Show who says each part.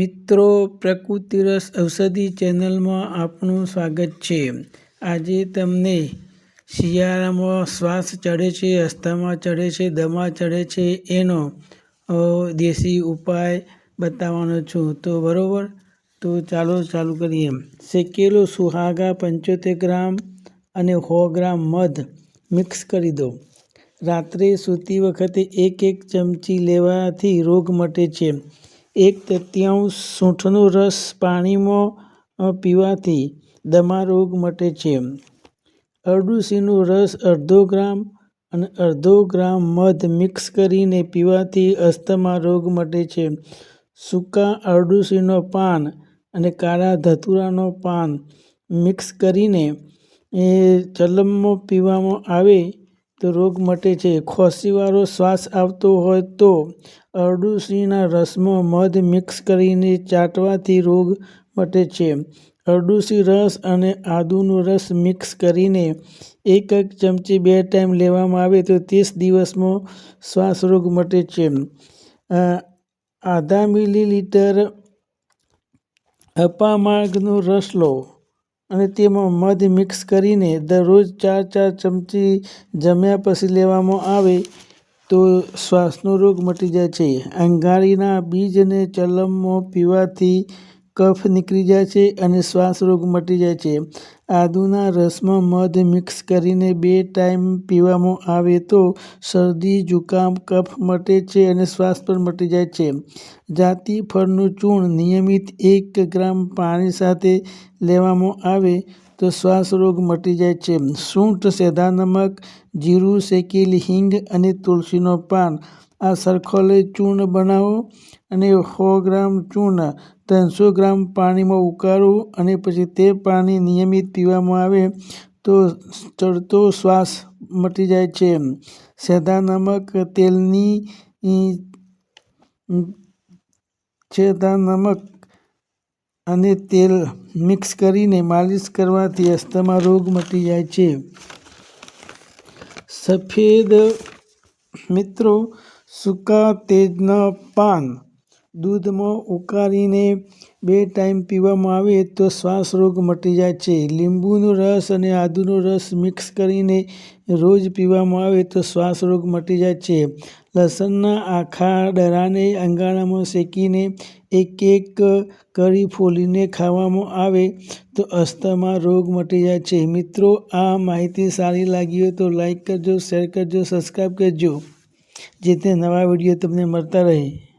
Speaker 1: મિત્રો, પ્રકૃતિ રસ ઔષધિ ચેનલમાં આપનું સ્વાગત છે. આજે તમને શિયાળામાં શ્વાસ ચડે છે, અસ્થમા ચડે છે, દમા ચડે છે, એનો દેશી ઉપાય બતાવવાનો છું. તો બરાબર? તો ચાલો ચાલુ કરીએ. શેકેલો સુહાગા પંચોતેર ગ્રામ અને સો ગ્રામ મધ મિક્સ કરી દો. રાત્રે સૂતી વખતે એક એક ચમચી લેવાથી રોગ મટે છે. એક તૃતીયાંશ સૂંઠનો રસ પાણીમાં પીવાથી દમા રોગ મટે છે. અરડુસીનો રસ અડધો ગ્રામ અને અડધો ગ્રામ મધ મિક્સ કરીને પીવાથી અસ્થમા રોગ મટે છે. સૂકા અરડુસીનો પાન અને કાળા ધતુરાનો પાન મિક્સ કરીને, એ, ચલમમાં પીવામાં આવે તો રોગ મટે છે. ખોસીવાળો શ્વાસ આવતો હોય તો અરડુસીના રસમાં મધ મિક્સ કરીને ચાટવાથી રોગ મટે છે. અરડુસી રસ અને આદુનો રસ મિક્સ કરીને એક એક ચમચી બે ટાઈમ લેવામાં આવે તો ત્રીસ દિવસમાં શ્વાસ રોગ મટે છે. આધા મિલીલીટર અપામાર્ગનો રસ લો. અને તેમાં મધ મિક્સ કરીને દરરોજ ચાર ચાર ચમચી જમ્યા પછી લેવામાં આવે તો શ્વાસનો રોગ મટી જાય છે. અંગારીના બીજને ચલમમાં પીવાથી કફ નીકળી જાય છે અને શ્વાસ રોગ મટી જાય છે. આદુના રસમાં મધ મિક્સ કરીને બે ટાઈમ પીવામાં આવે તો શરદી, જુકામ, કફ મટે છે અને શ્વાસ પણ મટી જાય છે. જાતિ ફળનું ચૂર્ણ નિયમિત એક ગ્રામ પાણી સાથે લેવામાં આવે તો શ્વાસ રોગ મટી જાય છે. સૂંઠ સેધા નમક, જીરું, શેકેલી હિંગ અને તુલસીનો પાન. આ સરખો લઈ ચૂર્ણ બનાવો અને સો ગ્રામ ચૂર્ણ ત્રણસો ગ્રામ પાણીમાં ઉકાળવું અને પછી તે પાણી નિયમિત પીવામાં આવે તો ચડતો શ્વાસ મટી જાય છે. સેધા નમક તેલની છેદા નમક અને તેલ મિક્સ કરીને માલિશ કરવાથી અસ્થમા રોગ મટી જાય છે. સફેદ મિત્રો, સૂકા તેજના પાન દૂધમાં ઉકાળીને બે ટાઈમ પીવામાં આવે તો શ્વાસ રોગ મટી જાય છે. લીંબુનો રસ અને આદુનો રસ મિક્સ કરીને રોજ પીવામાં આવે તો શ્વાસ રોગ મટી જાય છે. લસણના આખા ડરાને અંગારામાં શેકીને એક એક કરી ફોલીને ખાવામાં આવે તો અસ્થમા રોગ મટી જાય છે. મિત્રો, આ માહિતી સારી લાગી હોય તો લાઈક કરજો, શેર કરજો, સબસ્ક્રાઈબ કરજો, જેથી નવા વીડિયો તમને મળતા રહે.